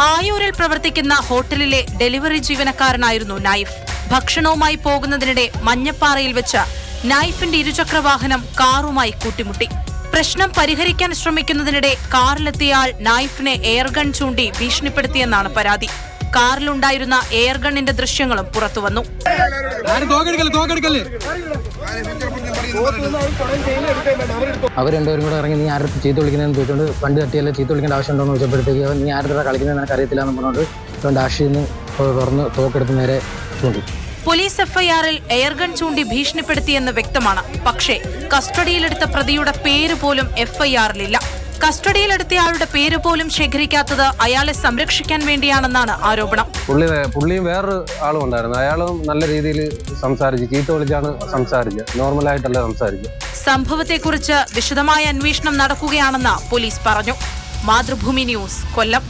ആയൂരിൽ പ്രവർത്തിക്കുന്ന ഹോട്ടലിലെ delivery ജീവനക്കാരനായിരുന്നു knife. ഭക്ഷണവുമായി പോകുന്നതിനിടെ മഞ്ഞപ്പാറയിൽ വെച്ച് നൈഫിന്റെ ഇരുചക്രവാഹനം കാറുമായി കൂട്ടിമുട്ടി. പ്രശ്നം പരിഹരിക്കാൻ ശ്രമിക്കുന്നതിനിടെ കാറിലെത്തിയാൽ നൈഫിനെ എയർഗൺ ചൂണ്ടി ഭീഷണിപ്പെടുത്തിയെന്നാണ് പരാതി. കാറിലുണ്ടായിരുന്ന എയർഗണ്ണിന്റെ ദൃശ്യങ്ങളും പുറത്തുവന്നു ആരും തോക്കെടുക്കല്ലേ തോക്കെടുക്കല്ലേ? അവർ രണ്ടുപേരും കൂടെ ഇറങ്ങി നീ ആരുടെ ചീത്ത വിളിക്കുന്നതെന്ന് ചോദിച്ചുകൊണ്ട് പണ്ട് തട്ടിയല്ല ചീത്ത വിളിക്കേണ്ട ആവശ്യമുണ്ടോ എന്ന് ചോദിച്ചപ്പോഴത്തേക്ക് അവൻ നീ ആരുടെ കളിക്കുന്നത് എനിക്ക് അറിയത്തില്ല എന്ന് പറഞ്ഞുകൊണ്ട് ഡാഷിൽ നിന്ന് തുറന്ന് തോക്കെടുത്ത് നേരെ ചൂണ്ടി. പോലീസ് എഫ്ഐആറിൽ എയർഗൺ ചൂണ്ടി ഭീഷണിപ്പെടുത്തിയെന്ന് വ്യക്തമാണ്. പക്ഷേ കസ്റ്റഡിയിലെടുത്ത പ്രതിയുടെ പേര് പോലും എഫ്ഐആറിലില്ല. കസ്റ്റഡിയിലെടുത്തയാളുടെ പേര് പോലും ശേഖരിക്കാത്തത് അയാളെ സംരക്ഷിക്കാൻ വേണ്ടിയാണെന്നാണ് ആരോപണം. പുള്ളി പുള്ളിയും വേറൊരു ആളും ഉണ്ടായിരുന്നു. അയാളും നല്ല രീതിയിൽ സംസാരിച്ചു ചീത്ത വിളിച്ചാണ് സംസാരിച്ചത് നോർമലായിട്ടല്ല സംസാരിച്ചത് സംഭവത്തെക്കുറിച്ച് വിശദമായ അന്വേഷണം നടക്കുകയാണെന്ന് പോലീസ് പറഞ്ഞു. മാതൃഭൂമി ന്യൂസ് കൊല്ലം.